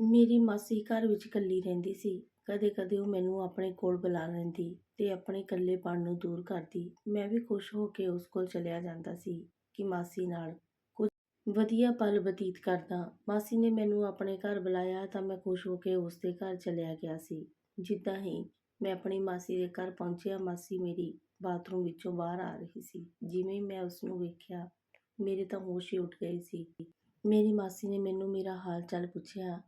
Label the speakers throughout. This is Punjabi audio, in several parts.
Speaker 1: ਮੇਰੀ ਮਾਸੀ ਘਰ ਵਿੱਚ ਇਕੱਲੀ ਰਹਿੰਦੀ ਸੀ। ਕਦੇ-ਕਦੇ ਉਹ ਮੈਨੂੰ ਆਪਣੇ ਕੋਲ ਬੁਲਾ ਲੈਂਦੀ ਤੇ ਆਪਣੇ ਇਕੱਲੇਪਣ ਨੂੰ ਦੂਰ ਕਰਦੀ। ਮੈਂ ਵੀ ਖੁਸ਼ ਹੋ ਕੇ ਉਸ ਕੋਲ ਚਲਿਆ ਜਾਂਦਾ ਸੀ ਕਿ ਮਾਸੀ ਨਾਲ ਕੁਝ ਵਧੀਆ ਪਲ ਬਤੀਤ ਕਰਦਾ। ਮਾਸੀ ਨੇ ਮੈਨੂੰ ਆਪਣੇ ਘਰ ਬੁਲਾਇਆ ਤਾਂ ਮੈਂ ਖੁਸ਼ ਹੋ ਕੇ ਉਸ ਦੇ ਘਰ ਚਲਿਆ ਗਿਆ ਸੀ। ਜਿੱਦਾਂ ਹੀ ਮੈਂ ਆਪਣੀ ਮਾਸੀ ਦੇ ਘਰ ਪਹੁੰਚਿਆ, ਮਾਸੀ ਮੇਰੀ ਬਾਥਰੂਮ ਵਿੱਚੋਂ ਬਾਹਰ ਆ ਰਹੀ ਸੀ। ਜਿਵੇਂ ਹੀ ਮੈਂ ਉਸ ਨੂੰ ਵੇਖਿਆ, ਮੇਰੇ ਤਾਂ ਹੋਸ਼ ਹੀ ਉੱਡ ਗਏ ਸੀ। ਮੇਰੀ ਮਾਸੀ ਨੇ ਮੈਨੂੰ ਮੇਰਾ ਹਾਲ ਚਾਲ ਪੁੱਛਿਆ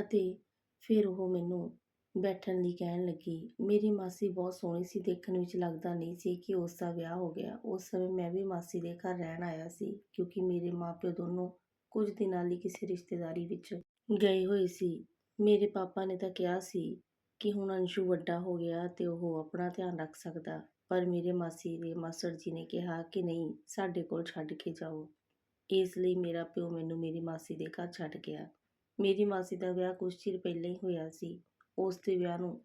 Speaker 1: ਅਤੇ ਫਿਰ ਉਹ ਮੈਨੂੰ ਬੈਠਣ ਲਈ ਕਹਿਣ ਲੱਗੀ, ਮੇਰੀ ਮਾਸੀ ਬਹੁਤ ਸੋਹਣੀ ਸੀ, ਦੇਖਣ ਵਿੱਚ ਲੱਗਦਾ ਨਹੀਂ ਸੀ ਕਿ ਉਸ ਦਾ ਵਿਆਹ ਹੋ ਗਿਆ। ਉਸ ਸਮੇਂ ਮੈਂ ਵੀ ਮਾਸੀ ਦੇ ਘਰ ਰਹਿਣ ਆਇਆ ਸੀ, ਕਿਉਂਕਿ ਮੇਰੇ ਮਾਪਿਓ ਦੋਨੋਂ ਕੁਝ ਦਿਨਾਂ ਲਈ ਕਿਸੇ ਰਿਸ਼ਤੇਦਾਰੀ ਵਿੱਚ ਗਏ ਹੋਏ ਸੀ। ਮੇਰੇ ਪਾਪਾ ਨੇ ਤਾਂ ਕਿਹਾ ਸੀ ਕਿ ਹੁਣ ਅੰਸ਼ੂ ਵੱਡਾ ਹੋ ਗਿਆ ਤੇ ਉਹ ਆਪਣਾ ਧਿਆਨ ਰੱਖ ਸਕਦਾ, ਪਰ ਮੇਰੇ ਮਾਸੀ ਦੇ ਮਾਸੜ ਜੀ ਨੇ ਕਿਹਾ ਕਿ ਨਹੀਂ, ਸਾਡੇ ਕੋਲ ਛੱਡ ਕੇ ਜਾਓ। ਇਸ ਲਈ ਮੇਰਾ ਪਿਓ ਮੈਨੂੰ ਮੇਰੀ ਮਾਸੀ ਦੇ ਘਰ ਛੱਡ ਗਿਆ। ਮੇਰੀ ਮਾਸੀ ਦਾ ਵਿਆਹ ਕੁਝ ਚਿਰ ਪਹਿਲਾਂ ਹੀ ਹੋਇਆ ਸੀ। ਉਸ ਦੇ ਵਿਆਹ ਨੂੰ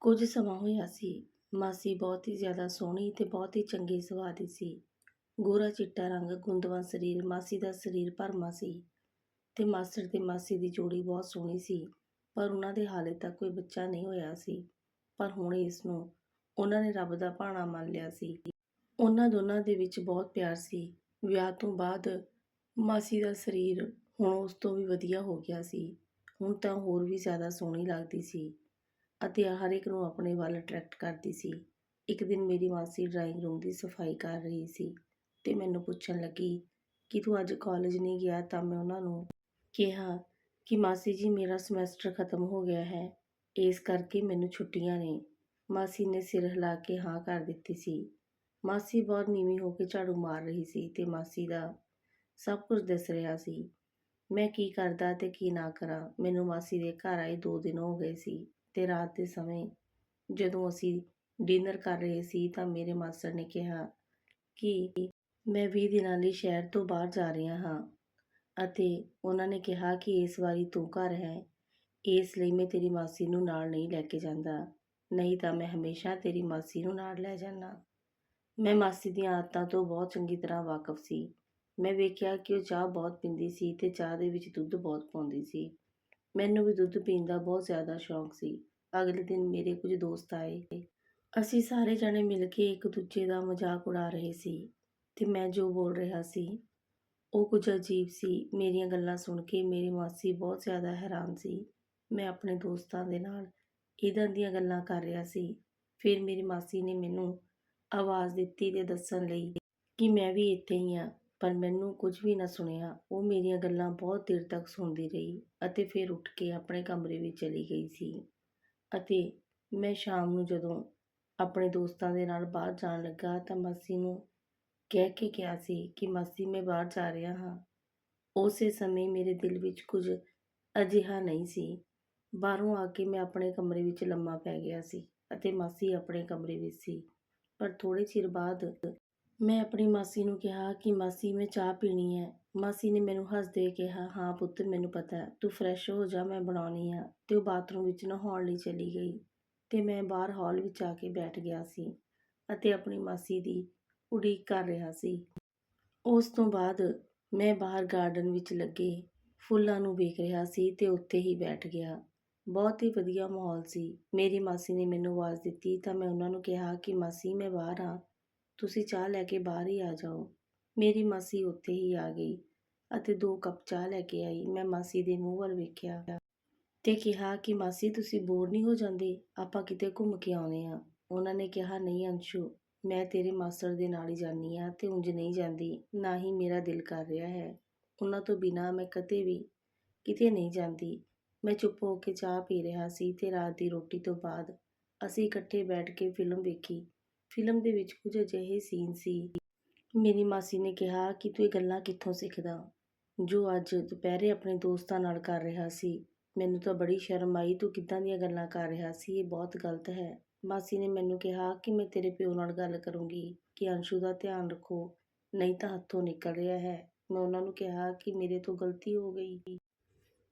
Speaker 1: ਕੁਝ ਸਮਾਂ ਹੋਇਆ ਸੀ। ਮਾਸੀ ਬਹੁਤ ਹੀ ਜ਼ਿਆਦਾ ਸੋਹਣੀ ਤੇ ਬਹੁਤ ਹੀ ਚੰਗੇ ਸੁਭਾਅ ਦੀ ਸੀ। ਗੋਰਾ ਚਿੱਟਾ ਰੰਗ ਗੁੰਦਵਾਂ ਸਰੀਰ, ਮਾਸੀ ਦਾ ਸਰੀਰ ਭਰਮਾ ਸੀ ਤੇ ਮਾਸੜ ਤੇ ਮਾਸੀ ਦੀ ਜੋੜੀ ਬਹੁਤ ਸੋਹਣੀ ਸੀ, ਪਰ ਉਹਨਾਂ ਦੇ ਹਾਲੇ ਤੱਕ ਕੋਈ ਬੱਚਾ ਨਹੀਂ ਹੋਇਆ ਸੀ। ਪਰ ਹੁਣ ਇਸ ਨੂੰ ਉਹਨਾਂ ਨੇ ਰੱਬ ਦਾ ਭਾਣਾ ਮੰਨ ਲਿਆ ਸੀ। ਉਹਨਾਂ ਦੋਨਾਂ ਦੇ ਵਿੱਚ ਬਹੁਤ ਪਿਆਰ ਸੀ। ਵਿਆਹ ਤੋਂ ਬਾਅਦ ਮਾਸੀ ਦਾ ਸਰੀਰ ਹੁਣ ਉਸ ਤੋਂ ਵੀ ਵਧੀਆ ਹੋ ਗਿਆ ਸੀ। ਹੁਣ ਤਾਂ ਹੋਰ ਵੀ ਜ਼ਿਆਦਾ ਸੋਹਣੀ ਲੱਗਦੀ ਸੀ ਅਤੇ ਹਰ ਇੱਕ ਨੂੰ ਆਪਣੇ ਵੱਲ ਅਟਰੈਕਟ ਕਰਦੀ ਸੀ। ਇੱਕ ਦਿਨ ਮੇਰੀ ਮਾਸੀ ਡਰਾਇੰਗ ਰੂਮ ਦੀ ਸਫ਼ਾਈ ਕਰ ਰਹੀ ਸੀ ਅਤੇ ਮੈਨੂੰ ਪੁੱਛਣ ਲੱਗੀ ਕਿ ਤੂੰ ਅੱਜ ਕਾਲਜ ਨਹੀਂ ਗਿਆ ਤਾਂ ਮੈਂ ਉਹਨਾਂ ਨੂੰ ਕਿਹਾ ਕਿ ਮਾਸੀ ਜੀ ਮੇਰਾ ਸਮੈਸਟਰ ਖਤਮ ਹੋ ਗਿਆ ਹੈ, ਇਸ ਕਰਕੇ ਮੈਨੂੰ ਛੁੱਟੀਆਂ ਨੇ। ਮਾਸੀ ਨੇ ਸਿਰ ਹਿਲਾ ਕੇ ਹਾਂ ਕਰ ਦਿੱਤੀ ਸੀ। ਮਾਸੀ ਬਹੁਤ ਨੀਵੀਂ ਹੋ ਕੇ ਝਾੜੂ ਮਾਰ ਰਹੀ ਸੀ ਤੇ ਮਾਸੀ ਦਾ ਸਭ ਕੁਝ ਦਿਸ ਰਿਹਾ ਸੀ। ਮੈਂ ਕੀ ਕਰਦਾ ਤੇ ਕੀ ਨਾ ਕਰਾਂ? ਮੈਨੂੰ ਮਾਸੀ ਦੇ ਘਰ ਆਏ 2 ਦਿਨ ਹੋ ਗਏ ਸੀ ਤੇ ਰਾਤ ਦੇ ਸਮੇਂ ਜਦੋਂ ਅਸੀਂ ਡਿਨਰ ਕਰ ਰਹੇ ਸੀ ਤਾਂ ਮੇਰੇ ਮਾਸਟਰ ਨੇ ਕਿਹਾ ਕਿ ਮੈਂ 20 ਦਿਨਾਂ ਲਈ ਸ਼ਹਿਰ ਤੋਂ ਬਾਹਰ ਜਾ ਰਿਹਾ ਹਾਂ ਅਤੇ ਉਹਨਾਂ ਨੇ ਕਿਹਾ ਕਿ ਇਸ ਵਾਰੀ ਤੂੰ ਘਰ ਹੈ, ਇਸ ਲਈ ਮੈਂ ਤੇਰੀ ਮਾਸੀ ਨੂੰ ਨਾਲ ਨਹੀਂ ਲੈ ਕੇ ਜਾਂਦਾ, ਨਹੀਂ ਤਾਂ ਮੈਂ ਹਮੇਸ਼ਾ ਤੇਰੀ ਮਾਸੀ ਨੂੰ ਨਾਲ ਲੈ ਜਾਣਾ ਮੈਂ ਮਾਸੀ ਦੀਆਂ ਆਦਤਾਂ ਤੋਂ ਬਹੁਤ ਚੰਗੀ ਤਰ੍ਹਾਂ ਵਾਕਫ ਸੀ। ਮੈਂ ਵੇਖਿਆ ਕਿ ਉਹ ਚਾਹ ਬਹੁਤ ਪੀਂਦੀ ਸੀ ਤੇ ਚਾਹ ਦੇ ਵਿੱਚ ਦੁੱਧ ਬਹੁਤ ਪਾਉਂਦੀ ਸੀ। ਮੈਨੂੰ ਵੀ ਦੁੱਧ ਪੀਣ ਦਾ ਬਹੁਤ ਜ਼ਿਆਦਾ ਸ਼ੌਂਕ ਸੀ। ਅਗਲੇ ਦਿਨ ਮੇਰੇ ਕੁਝ ਦੋਸਤ ਆਏ। ਅਸੀਂ ਸਾਰੇ ਜਣੇ ਮਿਲ ਕੇ ਇੱਕ ਦੂਜੇ ਦਾ ਮਜ਼ਾਕ ਉਡਾ ਰਹੇ ਸੀ ਤੇ ਮੈਂ ਜੋ ਬੋਲ ਰਿਹਾ ਸੀ, ਉਹ ਕੁਝ ਅਜੀਬ ਸੀ। ਮੇਰੀਆਂ ਗੱਲਾਂ ਸੁਣ ਕੇ ਮੇਰੀ ਮਾਸੀ ਬਹੁਤ ਜ਼ਿਆਦਾ ਹੈਰਾਨ ਸੀ। ਮੈਂ ਆਪਣੇ ਦੋਸਤਾਂ ਦੇ ਨਾਲ ਇਦਾਂ ਦੀਆਂ ਗੱਲਾਂ ਕਰ ਰਿਹਾ ਸੀ। ਫਿਰ ਮੇਰੀ ਮਾਸੀ ਨੇ ਮੈਨੂੰ ਆਵਾਜ਼ ਦਿੱਤੀ ਤੇ ਦੱਸਣ ਲਈ ਕਿ ਮੈਂ ਵੀ ਇੱਥੇ ਹੀ ਹਾਂ। ਪਰ ਮੈਨੂੰ ਕੁਝ ਵੀ ਨਾ ਸੁਣਿਆ। ਉਹ ਮੇਰੀਆਂ ਗੱਲਾਂ ਬਹੁਤ ਦੇਰ ਤੱਕ ਸੁਣਦੀ ਰਹੀ ਅਤੇ ਫਿਰ ਉੱਠ ਕੇ ਆਪਣੇ ਕਮਰੇ ਵਿੱਚ ਚਲੀ ਗਈ ਸੀ ਅਤੇ ਮੈਂ ਸ਼ਾਮ ਨੂੰ ਜਦੋਂ ਆਪਣੇ ਦੋਸਤਾਂ ਦੇ ਨਾਲ ਬਾਹਰ ਜਾਣ ਲੱਗਾ ਤਾਂ ਮਾਸੀ ਨੂੰ ਕਹਿ ਕੇ ਕਿਹਾ ਸੀ ਕਿ, ਮਾਸੀ, ਮੈਂ ਬਾਹਰ ਜਾ ਰਿਹਾ ਹਾਂ। ਉਸੇ ਸਮੇਂ ਮੇਰੇ ਦਿਲ ਵਿੱਚ ਕੁਝ ਅਜਿਹਾ ਨਹੀਂ ਸੀ। ਬਾਹਰੋਂ ਆ ਕੇ ਮੈਂ ਆਪਣੇ ਕਮਰੇ ਵਿੱਚ ਲੰਮਾ ਪੈ ਗਿਆ ਸੀ ਅਤੇ ਮਾਸੀ ਆਪਣੇ ਕਮਰੇ ਵਿੱਚ ਸੀ। ਪਰ ਥੋੜ੍ਹੇ ਚਿਰ ਬਾਅਦ ਮੈਂ ਆਪਣੀ ਮਾਸੀ ਨੂੰ ਕਿਹਾ ਕਿ ਮਾਸੀ ਮੈਂ ਚਾਹ ਪੀਣੀ ਹੈ। ਮਾਸੀ ਨੇ ਮੈਨੂੰ ਹੱਸਦੇ ਕਿਹਾ, ਹਾਂ ਪੁੱਤ, ਮੈਨੂੰ ਪਤਾ ਤੂੰ ਫਰੈਸ਼ ਹੋ ਜਾ, ਮੈਂ ਬਣਾਉਣੀ ਆ। ਤੇ ਉਹ ਬਾਥਰੂਮ ਵਿੱਚ ਨਹਾਉਣ ਲਈ ਚਲੀ ਗਈ ਤੇ ਮੈਂ ਬਾਹਰ ਹਾਲ ਵਿੱਚ ਆ ਕੇ ਬੈਠ ਗਿਆ ਸੀ ਅਤੇ ਆਪਣੀ ਮਾਸੀ ਦੀ ਉਡੀਕ ਕਰ ਰਿਹਾ ਸੀ। ਉਸ ਤੋਂ ਬਾਅਦ ਮੈਂ ਬਾਹਰ ਗਾਰਡਨ ਵਿੱਚ ਲੱਗੇ, ਫੁੱਲਾਂ ਨੂੰ ਵੇਖ ਰਿਹਾ ਸੀ ਤੇ ਉੱਥੇ ਹੀ ਬੈਠ ਗਿਆ। ਬਹੁਤ ਹੀ ਵਧੀਆ ਮਾਹੌਲ ਸੀ। ਮੇਰੀ ਮਾਸੀ ਨੇ ਮੈਨੂੰ ਆਵਾਜ਼ ਦਿੱਤੀ ਤਾਂ ਮੈਂ ਉਹਨਾਂ ਨੂੰ ਕਿਹਾ ਕਿ, ਮਾਸੀ, ਮੈਂ ਬਾਹਰ ਆ ਤੁਸੀਂ ਚਾਹ ਲੈ ਕੇ ਬਾਹਰ ਹੀ ਆ ਜਾਓ। ਮੇਰੀ ਮਾਸੀ ਉੱਥੇ ਹੀ ਆ ਗਈ ਅਤੇ ਦੋ ਕੱਪ ਚਾਹ ਲੈ ਕੇ ਆਈ। ਮੈਂ ਮਾਸੀ ਦੇ ਮੂੰਹ ਵੱਲ ਵੇਖਿਆ ਤੇ ਕਿਹਾ ਕਿ, ਮਾਸੀ, ਤੁਸੀਂ ਬੋਰ ਨਹੀਂ ਹੋ ਜਾਂਦੇ? ਆਪਾਂ ਕਿਤੇ ਘੁੰਮ ਕੇ ਆਉਂਦੇ ਆ ਉਹਨਾਂ ਨੇ ਕਿਹਾ, ਨਹੀਂ ਅੰਸ਼ੂ, ਮੈਂ ਤੇਰੇ ਮਾਸਟਰ ਦੇ ਨਾਲ ਹੀ ਜਾਨੀ ਆ ਤੇ ਉਂਝ ਨਹੀਂ ਜਾਂਦੀ, ਨਾ ਹੀ ਮੇਰਾ ਦਿਲ ਕਰ ਰਿਹਾ ਹੈ। ਉਹਨਾਂ ਤੋਂ ਬਿਨਾ ਮੈਂ ਕਦੇ ਵੀ ਕਿਤੇ ਨਹੀਂ ਜਾਂਦੀ। ਮੈਂ ਚੁੱਪ ਹੋ ਕੇ ਚਾਹ ਪੀ ਰਿਹਾ ਸੀ ਤੇ ਰਾਤ ਦੀ ਰੋਟੀ ਤੋਂ ਬਾਅਦ ਅਸੀਂ ਇਕੱਠੇ ਬੈਠ ਕੇ ਫਿਲਮ ਵੇਖੀ। ਫਿਲਮ ਦੇ ਵਿੱਚ ਕੁਝ ਅਜਿਹੇ ਸੀਨ ਸੀ। ਮੇਰੀ ਮਾਸੀ ਨੇ ਕਿਹਾ ਕਿ ਤੂੰ ਇਹ ਗੱਲਾਂ ਕਿੱਥੋਂ ਸਿੱਖਦਾ? ਜੋ ਅੱਜ ਦੁਪਹਿਰੇ ਆਪਣੇ ਦੋਸਤਾਂ ਨਾਲ ਕਰ ਰਿਹਾ ਸੀ। ਮੈਨੂੰ ਤਾਂ ਬੜੀ ਸ਼ਰਮ ਆਈ, ਤੂੰ ਕਿੱਦਾਂ ਦੀਆਂ ਗੱਲਾਂ ਕਰ ਰਿਹਾ ਸੀ? ਇਹ ਬਹੁਤ ਗਲਤ ਹੈ। ਮਾਸੀ ਨੇ ਮੈਨੂੰ ਕਿਹਾ ਕਿ ਮੈਂ ਤੇਰੇ ਪਿਓ ਨਾਲ ਗੱਲ ਕਰੂੰਗੀ, ਕਿ ਅੰਸ਼ੂ ਦਾ ਧਿਆਨ ਰੱਖੋ, ਨਹੀਂ ਤਾਂ ਹੱਥੋਂ ਨਿਕਲ ਰਿਹਾ ਹੈ। ਮੈਂ ਉਹਨਾਂ ਨੂੰ ਕਿਹਾ ਕਿ ਮੇਰੇ ਤੋਂ ਗਲਤੀ ਹੋ ਗਈ।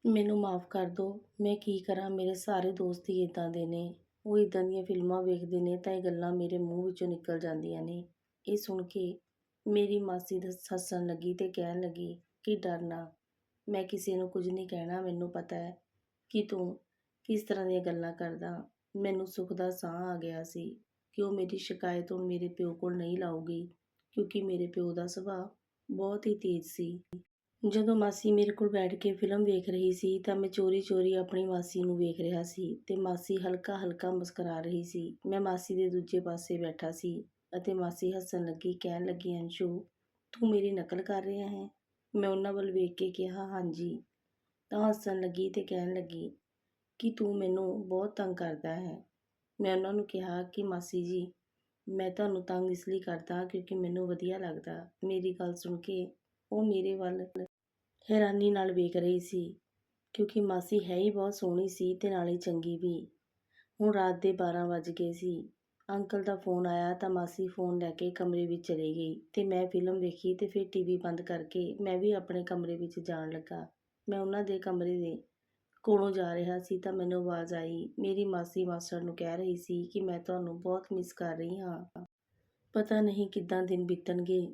Speaker 1: ਮੈਨੂੰ ਮਾਫ ਕਰ ਦਿਓ ਮੈਂ ਕੀ ਕਰਾਂ? ਮੇਰੇ ਸਾਰੇ ਦੋਸਤ ਹੀ ਇਦਾਂ ਦੇ ਨੇ। ਉਹ ਇੱਦਾਂ ਦੀਆਂ ਫਿਲਮਾਂ ਵੇਖਦੇ ਨੇ ਤਾਂ ਇਹ ਗੱਲਾਂ ਮੇਰੇ ਮੂੰਹ ਵਿੱਚੋਂ ਨਿਕਲ ਜਾਂਦੀਆਂ ਨੇ। ਇਹ ਸੁਣ ਕੇ ਮੇਰੀ ਮਾਸੀ ਦ ਹੱਸਣ ਲੱਗੀ ਅਤੇ ਕਹਿਣ ਲੱਗੀ, ਕਿ ਡਰਨਾ ਮੈਂ ਕਿਸੇ ਨੂੰ ਕੁਝ ਨਹੀਂ ਕਹਿਣਾ, ਮੈਨੂੰ ਪਤਾ ਹੈ ਕਿ ਤੂੰ ਕਿਸ ਤਰ੍ਹਾਂ ਦੀਆਂ ਗੱਲਾਂ ਕਰਦਾ। ਮੈਨੂੰ ਸੁੱਖ ਦਾ ਸਾਹ ਆ ਗਿਆ ਸੀ ਕਿ ਉਹ ਮੇਰੀ ਸ਼ਿਕਾਇਤ ਹੁਣ ਮੇਰੇ ਪਿਓ ਕੋਲ ਨਹੀਂ ਲਾਊਗੀ, ਕਿਉਂਕਿ ਮੇਰੇ ਪਿਓ ਦਾ ਸੁਭਾਅ ਬਹੁਤ ਹੀ ਤੇਜ਼ ਸੀ। ਜਦੋਂ ਮਾਸੀ ਮੇਰੇ ਕੋਲ ਬੈਠ ਕੇ ਫਿਲਮ ਵੇਖ ਰਹੀ ਸੀ ਤਾਂ ਮੈਂ ਚੋਰੀ-ਚੋਰੀ ਆਪਣੀ ਮਾਸੀ ਨੂੰ ਵੇਖ ਰਿਹਾ ਸੀ ਅਤੇ ਮਾਸੀ ਹਲਕਾ-ਹਲਕਾ ਮੁਸਕਰਾ ਰਹੀ ਸੀ। ਮੈਂ ਮਾਸੀ ਦੇ ਦੂਜੇ ਪਾਸੇ ਬੈਠਾ ਸੀ ਅਤੇ ਮਾਸੀ ਹੱਸਣ ਲੱਗੀ, ਕਹਿਣ ਲੱਗੀ, ਅੰਸ਼ੂ, ਤੂੰ ਮੇਰੀ ਨਕਲ ਕਰ ਰਿਹਾ ਹੈ? ਮੈਂ ਉਹਨਾਂ ਵੱਲ ਵੇਖ ਕੇ ਕਿਹਾ, ਹਾਂਜੀ। ਤਾਂ ਹੱਸਣ ਲੱਗੀ ਅਤੇ ਕਹਿਣ ਲੱਗੀ, ਕਿ ਤੂੰ ਮੈਨੂੰ ਬਹੁਤ ਤੰਗ ਕਰਦਾ ਹੈ? ਮੈਂ ਉਹਨਾਂ ਨੂੰ ਕਿਹਾ ਕਿ, ਮਾਸੀ ਜੀ, ਮੈਂ ਤੁਹਾਨੂੰ ਤੰਗ ਇਸ ਲਈ ਕਰਦਾ ਕਿਉਂਕਿ ਮੈਨੂੰ ਵਧੀਆ ਲੱਗਦਾ। ਮੇਰੀ ਗੱਲ ਸੁਣ ਕੇ ਉਹ ਮੇਰੇ ਵੱਲ ਹੈਰਾਨੀ ਨਾਲ ਵੇਖ ਰਹੀ ਸੀ, ਕਿਉਂਕਿ ਮਾਸੀ ਹੈ ਹੀ ਬਹੁਤ ਸੋਹਣੀ ਸੀ ਤੇ ਨਾਲੇ ਚੰਗੀ ਵੀ। ਹੁਣ ਰਾਤ ਦੇ 12 ਵੱਜ ਗਏ ਸੀ। ਅੰਕਲ ਦਾ ਫੋਨ ਆਇਆ ਤਾਂ ਮਾਸੀ ਫੋਨ ਲੈ ਕੇ ਕਮਰੇ ਵਿੱਚ ਚਲੀ ਗਈ ਤੇ ਮੈਂ ਫਿਲਮ ਵੇਖੀ ਤੇ ਫਿਰ ਟੀਵੀ ਬੰਦ ਕਰਕੇ ਮੈਂ ਵੀ ਆਪਣੇ ਕਮਰੇ ਵਿੱਚ ਜਾਣ ਲੱਗਾ। ਮੈਂ ਉਹਨਾਂ ਦੇ ਕਮਰੇ ਦੇ ਕੋਲੋਂ ਜਾ ਰਿਹਾ ਸੀ ਤਾਂ ਮੈਨੂੰ ਆਵਾਜ਼ ਆਈ। ਮੇਰੀ ਮਾਸੀ ਮਾਸਟਰ ਨੂੰ ਕਹਿ ਰਹੀ ਸੀ ਕਿ ਮੈਂ ਤੁਹਾਨੂੰ ਬਹੁਤ ਮਿਸ ਕਰ ਰਹੀ ਹਾਂ। ਪਤਾ ਨਹੀਂ ਕਿੱਦਾਂ ਦਿਨ ਬੀਤਣਗੇ।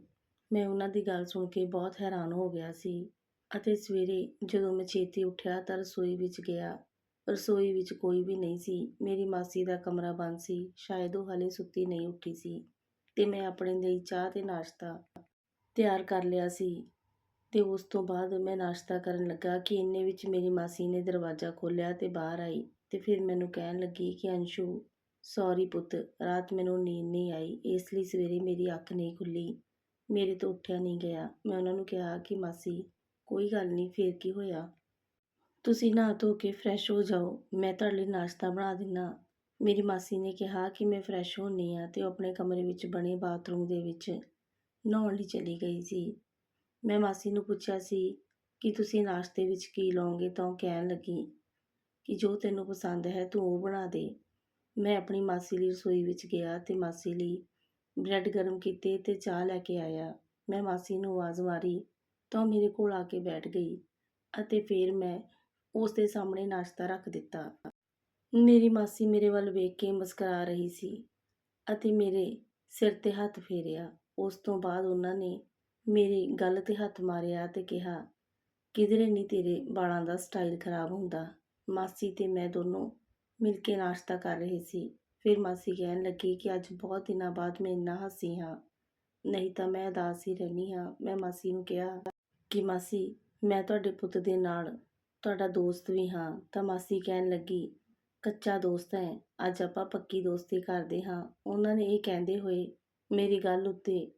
Speaker 1: ਮੈਂ ਉਹਨਾਂ ਦੀ ਗੱਲ ਸੁਣ ਕੇ ਬਹੁਤ ਹੈਰਾਨ ਹੋ ਗਿਆ ਸੀ ਅਤੇ ਸਵੇਰੇ ਜਦੋਂ ਮੈਂ ਛੇਤੀ ਉੱਠਿਆ ਤਾਂ ਰਸੋਈ ਵਿੱਚ ਗਿਆ। ਰਸੋਈ ਵਿੱਚ ਕੋਈ ਵੀ ਨਹੀਂ ਸੀ। ਮੇਰੀ ਮਾਸੀ ਦਾ ਕਮਰਾ ਬੰਦ ਸੀ। ਸ਼ਾਇਦ ਉਹ ਹਾਲੇ ਸੁੱਤੀ ਨਹੀਂ ਉੱਠੀ ਸੀ ਅਤੇ ਮੈਂ ਆਪਣੇ ਲਈ ਚਾਹ ਅਤੇ ਨਾਸ਼ਤਾ ਤਿਆਰ ਕਰ ਲਿਆ ਸੀ ਅਤੇ ਉਸ ਤੋਂ ਬਾਅਦ ਮੈਂ ਨਾਸ਼ਤਾ ਕਰਨ ਲੱਗਾ ਕਿ ਇੰਨੇ ਵਿੱਚ ਮੇਰੀ ਮਾਸੀ ਨੇ ਦਰਵਾਜ਼ਾ ਖੋਲ੍ਹਿਆ ਅਤੇ ਬਾਹਰ ਆਈ ਅਤੇ ਫਿਰ ਮੈਨੂੰ ਕਹਿਣ ਲੱਗੀ ਕਿ ਅੰਸ਼ੂ, ਸੌਰੀ ਪੁੱਤ, ਰਾਤ ਮੈਨੂੰ ਨੀਂਦ ਨਹੀਂ ਆਈ, ਇਸ ਲਈ ਸਵੇਰੇ ਮੇਰੀ ਅੱਖ ਨਹੀਂ ਖੁੱਲ੍ਹੀ ਮੇਰੇ ਤੋਂ ਉੱਠਿਆ ਨਹੀਂ ਗਿਆ। ਮੈਂ ਉਹਨਾਂ ਨੂੰ ਕਿਹਾ ਕਿ, ਮਾਸੀ, ਕੋਈ ਗੱਲ ਨਹੀਂ, ਫਿਰ ਕੀ ਹੋਇਆ? ਤੁਸੀਂ ਨਹਾ ਧੋ ਕੇ ਫਰੈਸ਼ ਹੋ ਜਾਓ। ਮੈਂ ਤੁਹਾਡੇ ਲਈ ਨਾਸ਼ਤਾ ਬਣਾ ਦਿੰਨਾ। ਮੇਰੀ ਮਾਸੀ ਨੇ ਕਿਹਾ ਕਿ ਮੈਂ ਫਰੈਸ਼ ਹੋਣੀ ਆ ਤੇ ਉਹ ਆਪਣੇ ਕਮਰੇ ਵਿੱਚ ਬਣੇ ਬਾਥਰੂਮ ਦੇ ਵਿੱਚ ਨਹਾਉਣ ਲਈ ਚਲੀ ਗਈ ਸੀ। ਮੈਂ ਮਾਸੀ ਨੂੰ ਪੁੱਛਿਆ ਸੀ ਕਿ, ਤੁਸੀਂ ਨਾਸ਼ਤੇ ਵਿੱਚ ਕੀ ਲਓਗੇ ਤਾਂ ਉਹ ਕਹਿਣ ਲੱਗੀ ਕਿ, ਜੋ ਤੈਨੂੰ ਪਸੰਦ ਹੈ ਤੂੰ ਉਹ ਬਣਾ ਦੇ। ਮੈਂ ਆਪਣੀ ਮਾਸੀ ਲਈ ਰਸੋਈ ਵਿੱਚ ਗਿਆ ਤੇ ਮਾਸੀ ਲਈ ਬ੍ਰੈਡ ਗਰਮ ਕੀਤੇ ਅਤੇ ਚਾਹ ਲੈ ਕੇ ਆਇਆ। ਮੈਂ ਮਾਸੀ ਨੂੰ ਆਵਾਜ਼ ਮਾਰੀ, ਤਾਂ ਉਹ ਮੇਰੇ ਕੋਲ ਆ ਕੇ ਬੈਠ ਗਈ। ਅਤੇ ਫਿਰ ਮੈਂ ਉਸ ਦੇ ਸਾਹਮਣੇ ਨਾਸ਼ਤਾ ਰੱਖ ਦਿੱਤਾ। ਮੇਰੀ ਮਾਸੀ ਮੇਰੇ ਵੱਲ ਵੇਖ ਕੇ ਮੁਸਕਰਾ ਰਹੀ ਸੀ ਅਤੇ ਮੇਰੇ ਸਿਰ ਤੇ ਹੱਥ ਫੇਰਿਆ। ਉਸ ਤੋਂ ਬਾਅਦ ਉਹਨਾਂ ਨੇ ਮੇਰੇ ਗੱਲ ਤੇ ਹੱਥ ਮਾਰਿਆ ਤੇ ਕਿਹਾ, ਕਿਧਰੇ ਨਹੀਂ ਤੇਰੇ ਵਾਲਾਂ ਦਾ ਸਟਾਈਲ ਖਰਾਬ ਹੁੰਦਾ? ਮਾਸੀ ਤੇ ਮੈਂ ਦੋਨੋਂ ਮਿਲ ਕੇ ਨਾਸ਼ਤਾ ਕਰ ਰਹੇ ਸੀ। ਫਿਰ ਮਾਸੀ ਕਹਿਣ ਲੱਗੀ ਕਿ ਅੱਜ ਬਹੁਤ ਦਿਨਾਂ ਬਾਅਦ ਮੈਂ ਇੰਨਾ ਹੱਸੀ ਹਾਂ। ਨਹੀਂ ਤਾਂ ਮੈਂ ਉਦਾਸ ਹੀ ਰਹਿੰਦੀ ਹਾਂ। ਮੈਂ ਮਾਸੀ ਨੂੰ ਕਿਹਾ ਕਿ ਮਾਸੀ, ਮੈਂ ਤੁਹਾਡੇ ਪੁੱਤ ਦੇ ਨਾਲ ਤੁਹਾਡਾ ਦੋਸਤ ਵੀ ਹਾਂ। ਤਾਂ ਮਾਸੀ ਕਹਿਣ ਲੱਗੀ, ਕੱਚਾ ਦੋਸਤ ਹੈ। ਅੱਜ ਆਪਾਂ ਪੱਕੀ ਦੋਸਤੀ ਕਰਦੇ ਹਾਂ। ਉਹਨਾਂ ਨੇ ਇਹ ਕਹਿੰਦੇ ਹੋਏ ਮੇਰੀ ਗੱਲ ਉੱਤੇ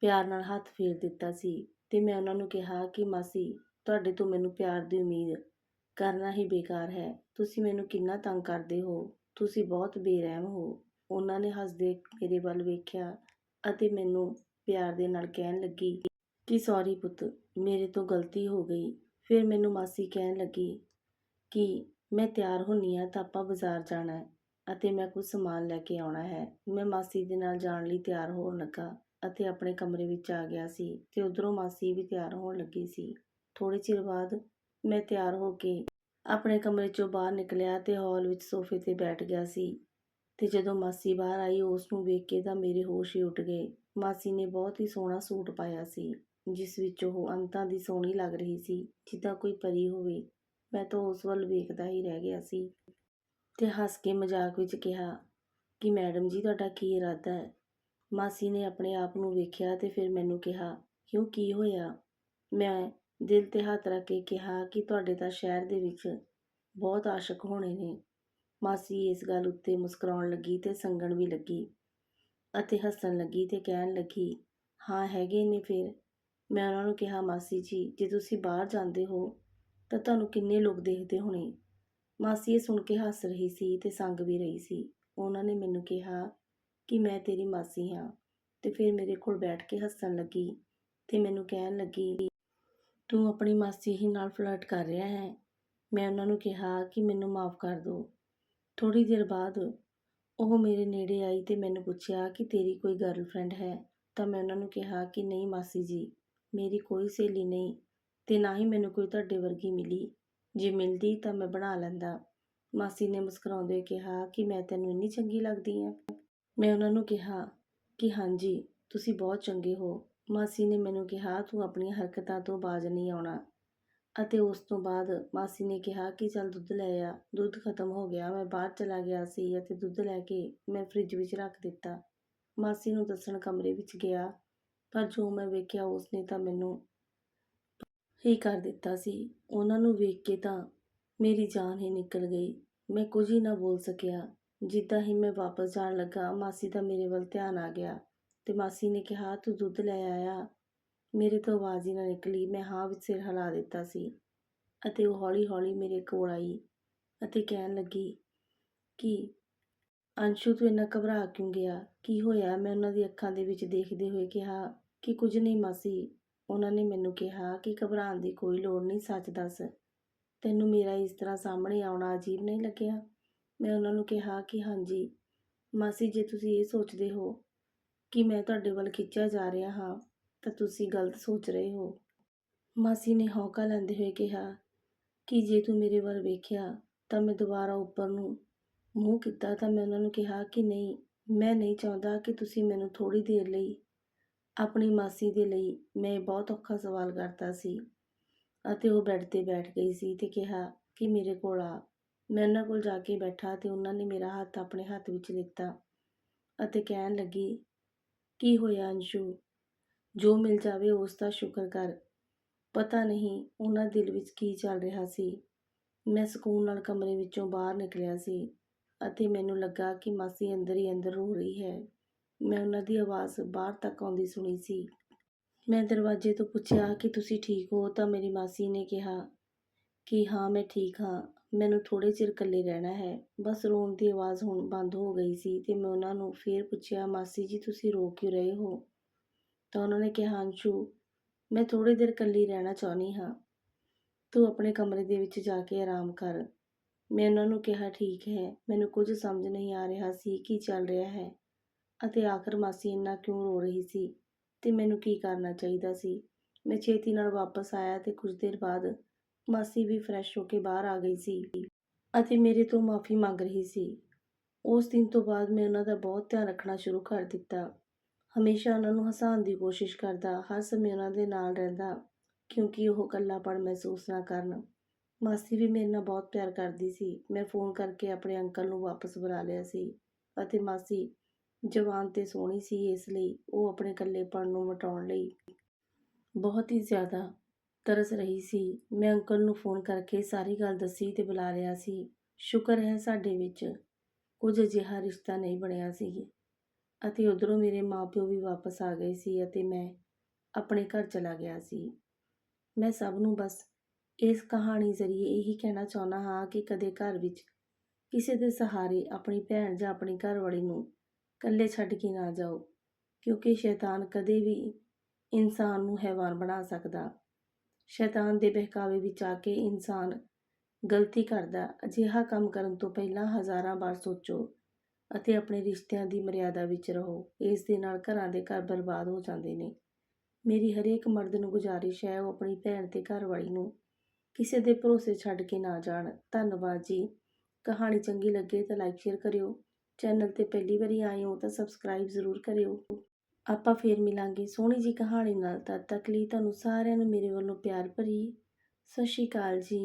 Speaker 1: ਪਿਆਰ ਨਾਲ ਹੱਥ ਫੇਰ ਦਿੱਤਾ ਸੀ ਤੇ ਮੈਂ ਉਹਨਾਂ ਨੂੰ ਕਿਹਾ ਕਿ ਮਾਸੀ, ਤੁਹਾਡੇ ਤੋਂ ਮੈਨੂੰ ਪਿਆਰ ਦੀ ਉਮੀਦ ਕਰਨਾ ਹੀ ਬੇਕਾਰ ਹੈ। ਤੁਸੀਂ ਮੈਨੂੰ ਕਿੰਨਾ ਤੰਗ ਕਰਦੇ ਹੋ? ਤੁਸੀਂ ਬਹੁਤ ਬੇਰਹਿਮ ਹੋ। ਉਹਨਾਂ ਨੇ ਹੱਸਦੇ ਮੇਰੇ ਵੱਲ ਵੇਖਿਆ ਅਤੇ ਮੈਨੂੰ ਪਿਆਰ ਦੇ ਨਾਲ ਕਹਿਣ ਲੱਗੀ ਕਿ ਸੌਰੀ ਪੁੱਤ, ਮੇਰੇ ਤੋਂ ਗਲਤੀ ਹੋ ਗਈ। ਫਿਰ ਮੈਨੂੰ ਮਾਸੀ ਕਹਿਣ ਲੱਗੀ ਕਿ ਮੈਂ ਤਿਆਰ ਹੁੰਨੀ ਆ, ਤਾਂ ਆਪਾਂ ਬਾਜ਼ਾਰ ਜਾਣਾ ਹੈ ਅਤੇ ਮੈਂ ਕੁਝ ਸਮਾਨ ਲੈ ਕੇ ਆਉਣਾ ਹੈ। ਮੈਂ ਮਾਸੀ ਦੇ ਨਾਲ ਜਾਣ ਲਈ ਤਿਆਰ ਹੋਣ ਲੱਗਾ ਅਤੇ ਆਪਣੇ ਕਮਰੇ ਵਿੱਚ ਆ ਗਿਆ ਸੀ ਤੇ ਉਧਰੋਂ ਮਾਸੀ ਵੀ ਤਿਆਰ ਹੋਣ ਲੱਗੀ ਸੀ। ਥੋੜੇ ਚਿਰ ਬਾਅਦ ਮੈਂ ਤਿਆਰ ਹੋ ਕੇ ਆਪਣੇ ਕਮਰੇ ਚੋਂ ਬਾਹਰ ਨਿਕਲਿਆ ਤੇ ਹਾਲ ਵਿੱਚ ਸੋਫੇ ਤੇ ਬੈਠ ਗਿਆ ਸੀ ਤੇ ਜਦੋਂ ਮਾਸੀ ਬਾਹਰ ਆਈ ਉਸ ਨੂੰ ਵੇਖ ਕੇ ਤਾਂ ਮੇਰੇ ਹੋਸ਼ ਹੀ ਉੱਡ ਗਏ। ਮਾਸੀ ਨੇ ਬਹੁਤ ਹੀ ਸੋਹਣਾ ਸੂਟ ਪਾਇਆ ਸੀ, ਜਿਸ ਵਿੱਚ ਉਹ ਅੰਤਾਂ ਦੀ ਸੋਹਣੀ ਲੱਗ ਰਹੀ ਸੀ, ਜਿੱਦਾਂ ਕੋਈ ਪਰੀ ਹੋਵੇ। ਮੈਂ ਤਾਂ ਉਸ ਵੱਲ ਵੇਖਦਾ ਹੀ ਰਹਿ ਗਿਆ ਸੀ ਤੇ ਹੱਸ ਕੇ ਮਜ਼ਾਕ ਵਿੱਚ ਕਿਹਾ, ਕਿ ਮੈਡਮ ਜੀ, ਤੁਹਾਡਾ ਕੀ ਇਰਾਦਾ ਹੈ? ਮਾਸੀ ਨੇ ਆਪਣੇ ਆਪ ਨੂੰ ਵੇਖਿਆ ਤੇ ਫਿਰ ਮੈਨੂੰ ਕਿਹਾ, ਕਿਉਂ, ਕੀ ਹੋਇਆ? ਮੈਂ ਦਿਲ ਤੇ ਹੱਥ ਰੱਖ ਕੇ ਕਿਹਾ ਕਿ ਤੁਹਾਡੇ ਤਾਂ ਸ਼ਹਿਰ ਦੇ ਵਿੱਚ ਬਹੁਤ ਆਸ਼ਕ ਹੋਣੇ ਨੇ। ਮਾਸੀ ਇਸ ਗੱਲ ਉੱਤੇ ਮੁਸਕਰਾਉਣ ਲੱਗੀ ਤੇ ਸੰਗਣ ਵੀ ਲੱਗੀ ਅਤੇ ਹੱਸਣ ਲੱਗੀ ਤੇ ਕਹਿਣ ਲੱਗੀ, ਹਾਂ, ਹੈਗੇ ਨੇ ਫਿਰ। ਮੈਂ ਉਹਨਾਂ ਨੂੰ ਕਿਹਾ, ਮਾਸੀ ਜੀ, ਜੇ ਤੁਸੀਂ ਬਾਹਰ ਜਾਂਦੇ ਹੋ ਤਾਂ ਤੁਹਾਨੂੰ ਕਿੰਨੇ ਲੋਕ ਦੇਖਦੇ ਹੋਣੇ? ਮਾਸੀ ਇਹ ਸੁਣ ਕੇ ਹੱਸ ਰਹੀ ਸੀ ਤੇ ਸੰਗ ਵੀ ਰਹੀ ਸੀ। ਉਹਨਾਂ ਨੇ ਮੈਨੂੰ ਕਿਹਾ ਕਿ ਮੈਂ ਤੇਰੀ ਮਾਸੀ ਹਾਂ ਤੇ ਫਿਰ ਮੇਰੇ ਕੋਲ ਬੈਠ ਕੇ ਹੱਸਣ ਲੱਗੀ ਤੇ ਮੈਨੂੰ ਕਹਿਣ ਲੱਗੀ ਤੂੰ ਆਪਣੀ ਮਾਸੀ ਹੀ ਨਾਲ ਫਲਰਟ ਕਰ ਰਿਹਾ ਹੈ। ਮੈਂ ਉਹਨਾਂ ਨੂੰ ਕਿਹਾ ਕਿ ਮੈਨੂੰ ਮਾਫ ਕਰ ਦਿਓ ਥੋੜੀ ਦੇਰ ਬਾਅਦ ਉਹ ਮੇਰੇ ਨੇੜੇ ਆਈ ਤੇ ਮੈਨੂੰ ਪੁੱਛਿਆ ਕਿ ਤੇਰੀ ਕੋਈ ਗਰਲਫ੍ਰੈਂਡ ਹੈ। ਤਾਂ ਮੈਂ ਉਹਨਾਂ ਨੂੰ ਕਿਹਾ ਕਿ ਨਹੀਂ ਮਾਸੀ ਜੀ, ਮੇਰੀ ਕੋਈ ਸਹੇਲੀ ਨਹੀਂ ਤੇ ਨਾ ਹੀ ਮੈਨੂੰ ਕੋਈ ਤੁਹਾਡੇ ਵਰਗੀ ਮਿਲੀ। ਜੇ ਮਿਲਦੀ ਤਾਂ ਮੈਂ ਬਣਾ ਲੈਂਦਾ। ਮਾਸੀ ਨੇ ਮੁਸਕਰਾਉਂਦੇ ਕਿਹਾ ਕਿ ਮੈਂ ਤੈਨੂੰ ਇੰਨੀ ਚੰਗੀ ਲੱਗਦੀ ਹਾਂ ਮੈਂ ਉਹਨਾਂ ਨੂੰ ਕਿਹਾ ਕਿ ਹਾਂਜੀ, ਤੁਸੀਂ ਬਹੁਤ ਚੰਗੇ ਹੋ। ਮਾਸੀ ਨੇ ਮੈਨੂੰ ਕਿਹਾ, ਤੂੰ ਆਪਣੀਆਂ ਹਰਕਤਾਂ ਤੋਂ ਬਾਜ਼ ਨਹੀਂ ਆਉਣਾ। ਅਤੇ ਉਸ ਤੋਂ ਬਾਅਦ ਮਾਸੀ ਨੇ ਕਿਹਾ ਕਿ, ਚੱਲ ਦੁੱਧ ਲੈ ਆ। ਦੁੱਧ ਖਤਮ ਹੋ ਗਿਆ। ਮੈਂ ਬਾਹਰ ਚਲਾ ਗਿਆ ਸੀ ਅਤੇ ਦੁੱਧ ਲੈ ਕੇ ਮੈਂ ਫ੍ਰਿਜ ਵਿੱਚ ਰੱਖ ਦਿੱਤਾ। ਮਾਸੀ ਨੂੰ ਦੱਸਣ ਕਮਰੇ ਵਿੱਚ ਗਿਆ, ਪਰ ਜੋ ਮੈਂ ਵੇਖਿਆ ਉਸਨੇ ਤਾਂ ਮੈਨੂੰ ਹੀ ਕਰ ਦਿੱਤਾ ਸੀ। ਉਹਨਾਂ ਨੂੰ ਵੇਖ ਕੇ ਤਾਂ ਮੇਰੀ ਜਾਨ ਹੀ ਨਿਕਲ ਗਈ। ਮੈਂ ਕੁਝ ਹੀ ਨਾ ਬੋਲ ਸਕਿਆ। ਜਿੱਦਾਂ ਹੀ ਮੈਂ ਵਾਪਸ ਜਾਣ ਲੱਗਾ, ਮਾਸੀ ਦਾ ਮੇਰੇ ਵੱਲ ਧਿਆਨ ਆ ਗਿਆ। ਤੇ ਮਾਸੀ ਨੇ ਕਿਹਾ, ਤੂੰ ਦੁੱਧ ਲੈ ਆਇਆ। ਮੇਰੇ ਤੋਂ ਆਵਾਜ਼ ਹੀ ਨਾ ਨਿਕਲੀ। ਮੈਂ ਹਾਂ ਵਿੱਚ ਸਿਰ ਹਿਲਾ ਦਿੱਤਾ ਸੀ ਅਤੇ ਉਹ ਹੌਲੀ-ਹੌਲੀ ਮੇਰੇ ਕੋਲ ਆਈ ਅਤੇ ਕਹਿਣ ਲੱਗੀ ਕਿ, ਅੰਸ਼ੂ, ਤੂੰ ਇੰਨਾ ਘਬਰਾ ਕਿਉਂ ਗਿਆ? ਕੀ ਹੋਇਆ? ਮੈਂ ਉਹਨਾਂ ਦੀ ਅੱਖਾਂ ਦੇ ਵਿੱਚ ਦੇਖਦੇ ਹੋਏ ਕਿਹਾ ਕਿ ਕੁਝ ਨਹੀਂ ਮਾਸੀ। ਉਹਨਾਂ ਨੇ ਮੈਨੂੰ ਕਿਹਾ ਕਿ ਘਬਰਾਉਣ ਦੀ ਕੋਈ ਲੋੜ ਨਹੀਂ, ਸੱਚ ਦੱਸ। ਤੈਨੂੰ ਮੇਰਾ ਇਸ ਤਰ੍ਹਾਂ ਸਾਹਮਣੇ ਆਉਣਾ ਅਜੀਬ ਨਹੀਂ ਲੱਗਿਆ? ਮੈਂ ਉਹਨਾਂ ਨੂੰ ਕਿਹਾ ਕਿ, ਹਾਂਜੀ। ਮਾਸੀ, ਜੇ ਤੁਸੀਂ ਇਹ ਸੋਚਦੇ ਹੋ ਕਿ ਮੈਂ ਤੁਹਾਡੇ ਵੱਲ ਖਿੱਚਿਆ ਜਾ ਰਿਹਾ ਹਾਂ, ਤਾਂ ਤੁਸੀਂ ਗਲਤ ਸੋਚ ਰਹੇ ਹੋ। ਮਾਸੀ ਨੇ ਹੌਕਾ ਲੈਂਦੇ ਹੋਏ ਕਿਹਾ, ਕਿ ਜੇ ਤੂੰ ਮੇਰੇ ਵੱਲ ਵੇਖਿਆ, ਤਾਂ ਮੈਂ ਦੁਬਾਰਾ ਉੱਪਰ ਨੂੰ ਮੂੰਹ ਕੀਤਾ, ਤਾਂ ਮੈਂ ਉਹਨਾਂ ਨੂੰ ਕਿਹਾ ਕਿ ਨਹੀਂ, ਮੈਂ ਨਹੀਂ ਚਾਹੁੰਦਾ ਕਿ ਤੁਸੀਂ ਮੈਨੂੰ ਥੋੜੀ ਦੇਰ ਲਈ ਆਪਣੀ ਮਾਸੀ ਦੇ ਲਈ ਮੈਂ ਬਹੁਤ ਔਖਾ ਸਵਾਲ ਕਰਤਾ ਸੀ। ਅਤੇ ਉਹ ਬੈੱਡ ਤੇ ਬੈਠ ਗਈ ਸੀ ਤੇ ਕਿਹਾ ਕਿ ਮੇਰੇ ਕੋਲ ਆ। ਮੈਂ ਉਹਨਾਂ ਕੋਲ ਜਾ ਕੇ ਬੈਠਾ ਤੇ ਉਹਨਾਂ ਨੇ ਮੇਰਾ ਹੱਥ ਆਪਣੇ ਹੱਥ ਵਿੱਚ ਲਿੱਤਾ ਅਤੇ ਕਹਿਣ ਲੱਗੀ ਕੀ ਹੋਇਆ ਅੰਸ਼ੂ? ਜੋ ਮਿਲ ਜਾਵੇ ਉਸ ਦਾ ਸ਼ੁਕਰ ਕਰ। ਪਤਾ ਨਹੀਂ ਉਹਨਾਂ ਦਿਲ ਵਿੱਚ ਕੀ ਚੱਲ ਰਿਹਾ ਸੀ। ਮੈਂ ਸਕੂਨ ਨਾਲ ਕਮਰੇ ਵਿੱਚੋਂ ਬਾਹਰ ਨਿਕਲਿਆ ਸੀ ਅਤੇ ਮੈਨੂੰ ਲੱਗਾ ਕਿ ਮਾਸੀ ਅੰਦਰ ਹੀ ਅੰਦਰ ਰੋ ਰਹੀ ਹੈ। ਮੈਂ ਉਹਨਾਂ ਦੀ ਆਵਾਜ਼ ਬਾਹਰ ਤੱਕ ਆਉਂਦੀ ਸੁਣੀ ਸੀ। ਮੈਂ ਦਰਵਾਜ਼ੇ ਤੋਂ ਪੁੱਛਿਆ ਕਿ ਤੁਸੀਂ ਠੀਕ ਹੋ ਤਾਂ ਮੇਰੀ ਮਾਸੀ ਨੇ ਕਿਹਾ ਕਿ ਹਾਂ, ਮੈਂ ਠੀਕ ਹਾਂ। ਮੈਨੂੰ ਥੋੜੇ ਚਿਰ ਇਕੱਲੇ ਰਹਿਣਾ ਹੈ। ਬਸ ਰੋਣ ਦੀ ਆਵਾਜ਼ ਹੁਣ ਬੰਦ ਹੋ ਗਈ ਸੀ ਤੇ ਮੈਂ ਉਹਨਾਂ ਨੂੰ ਫੇਰ ਪੁੱਛਿਆ, ਮਾਸੀ ਜੀ, ਤੁਸੀਂ ਰੋ ਕਿਉਂ ਰਹੇ ਹੋ? ਤਾਂ ਉਹਨਾਂ ਨੇ ਕਿਹਾ, ਅੰਸ਼ੂ, ਮੈਂ ਥੋੜੀ ਦੇਰ ਇਕੱਲੀ ਰਹਿਣਾ ਚਾਹੁੰਦੀ ਹਾਂ। ਤੂੰ ਆਪਣੇ ਕਮਰੇ ਦੇ ਵਿੱਚ ਜਾ ਕੇ ਆਰਾਮ ਕਰ। ਮੈਂ ਉਹਨਾਂ ਨੂੰ ਕਿਹਾ, ਠੀਕ ਹੈ। ਮੈਨੂੰ ਕੁਝ ਸਮਝ ਨਹੀਂ ਆ ਰਿਹਾ ਸੀ ਕੀ ਚੱਲ ਰਿਹਾ ਹੈ ਅਤੇ ਆਖਰ ਮਾਸੀ ਇੰਨਾ ਕਿਉਂ ਰੋ ਰਹੀ ਸੀ ਤੇ ਮੈਨੂੰ ਕੀ ਕਰਨਾ ਚਾਹੀਦਾ ਸੀ? ਮੈਂ ਛੇਤੀ ਨਾਲ ਵਾਪਸ ਆਇਆ ਤੇ ਕੁਝ ਦੇਰ ਬਾਅਦ ਮਾਸੀ ਵੀ ਫਰੈਸ਼ ਹੋ ਕੇ ਬਾਹਰ ਆ ਗਈ ਸੀ ਅਤੇ ਮੇਰੇ ਤੋਂ ਮਾਫੀ ਮੰਗ ਰਹੀ ਸੀ। ਉਸ ਦਿਨ ਤੋਂ ਬਾਅਦ ਮੈਂ ਉਹਨਾਂ ਦਾ ਬਹੁਤ ਧਿਆਨ ਰੱਖਣਾ ਸ਼ੁਰੂ ਕਰ ਦਿੱਤਾ। ਹਮੇਸ਼ਾ ਉਹਨਾਂ ਨੂੰ ਹਸਾਉਣ ਦੀ ਕੋਸ਼ਿਸ਼ ਕਰਦਾ, ਹਰ ਸਮੇਂ ਉਹਨਾਂ ਦੇ ਨਾਲ ਰਹਿੰਦਾ, ਕਿਉਂਕਿ ਉਹ ਇਕੱਲਾਪਣ ਮਹਿਸੂਸ ਨਾ ਕਰਨ। ਮਾਸੀ ਵੀ ਮੇਰੇ ਨਾਲ ਬਹੁਤ ਪਿਆਰ ਕਰਦੀ ਸੀ। ਮੈਂ ਫੋਨ ਕਰਕੇ ਆਪਣੇ ਅੰਕਲ ਨੂੰ ਵਾਪਸ ਬੁਲਾ ਲਿਆ ਸੀ ਅਤੇ ਮਾਸੀ ਜਵਾਨ ਤੇ ਸੋਹਣੀ ਸੀ ਇਸ ਲਈ ਉਹ ਆਪਣੇ ਇਕੱਲੇਪਣ ਨੂੰ ਮਿਟਾਉਣ ਲਈ ਬਹੁਤ ਹੀ ਜ਼ਿਆਦਾ ਤਰਸ ਰਹੀ ਸੀ। ਮੈਂ ਅੰਕਲ ਨੂੰ ਫੋਨ ਕਰਕੇ ਸਾਰੀ ਗੱਲ ਦੱਸੀ ਤੇ ਬੁਲਾ ਲਿਆ ਸੀ। ਸ਼ੁਕਰ ਹੈ ਸਾਡੇ ਵਿੱਚ ਕੁਝ ਅਜਿਹਾ ਰਿਸ਼ਤਾ ਨਹੀਂ ਬਣਿਆ ਸੀ ਅਤੇ ਉਧਰੋਂ ਮੇਰੇ ਮਾਪਿਓ ਵੀ ਵਾਪਸ ਆ ਗਏ ਸੀ ਅਤੇ ਮੈਂ ਆਪਣੇ ਘਰ ਚਲਾ ਗਿਆ ਸੀ। ਮੈਂ ਸਭ ਨੂੰ ਬਸ ਇਸ ਕਹਾਣੀ ਜ਼ਰੀਏ ਇਹੀ ਕਹਿਣਾ ਚਾਹੁੰਦਾ ਹਾਂ ਕਿ ਕਦੇ ਘਰ ਵਿੱਚ ਕਿਸੇ ਦੇ ਸਹਾਰੇ ਆਪਣੀ ਭੈਣ ਜਾਂ ਆਪਣੀ ਘਰਵਾਲੀ ਨੂੰ ਇਕੱਲੇ ਛੱਡ ਕੇ ਨਾ ਜਾਓ, ਕਿਉਂਕਿ ਸ਼ੈਤਾਨ ਕਦੇ ਵੀ ਇਨਸਾਨ ਨੂੰ ਹੈਵਾਨ ਬਣਾ ਸਕਦਾ। ਸ਼ੈਤਾਨ ਦੇ ਬਹਿਕਾਵੇ ਵਿੱਚ ਆ ਕੇ ਇਨਸਾਨ ਗਲਤੀ ਕਰਦਾ ਅਜਿਹਾ ਕੰਮ ਕਰਨ ਤੋਂ ਪਹਿਲਾਂ ਹਜ਼ਾਰਾਂ ਵਾਰ ਸੋਚੋ ਅਤੇ ਆਪਣੇ ਰਿਸ਼ਤਿਆਂ ਦੀ ਮਰਿਆਦਾ ਵਿੱਚ ਰਹੋ। ਇਸ ਦੇ ਨਾਲ ਘਰਾਂ ਦੇ ਘਰ ਬਰਬਾਦ ਹੋ ਜਾਂਦੇ ਨੇ। ਮੇਰੀ ਹਰੇਕ ਮਰਦ ਨੂੰ ਗੁਜ਼ਾਰਿਸ਼ ਹੈ ਉਹ ਆਪਣੀ ਭੈਣ ਤੇ ਘਰਵਾਲੀ ਨੂੰ ਕਿਸੇ ਦੇ ਭਰੋਸੇ ਛੱਡ ਕੇ ਨਾ ਜਾਣ। ਧੰਨਵਾਦ ਜੀ। ਕਹਾਣੀ ਚੰਗੀ ਲੱਗੇ ਤਾਂ ਲਾਈਕ ਸ਼ੇਅਰ ਕਰਿਓ। ਚੈਨਲ ਤੇ ਪਹਿਲੀ ਵਾਰੀ ਆਏ ਹੋ ਤਾਂ ਸਬਸਕ੍ਰਾਈਬ ਜ਼ਰੂਰ ਕਰਿਓ। ਆਪਾਂ ਫੇਰ ਮਿਲਾਂਗੇ ਸੋਹਣੀ ਜੀ ਕਹਾਣੀ ਨਾਲ। ਤਦ ਤੱਕ ਲਈ ਤੁਹਾਨੂੰ ਸਾਰਿਆਂ ਨੂੰ ਮੇਰੇ ਵੱਲੋਂ ਪਿਆਰ ਭਰੀ ਸਤਿ ਸ਼੍ਰੀ ਅਕਾਲ ਜੀ।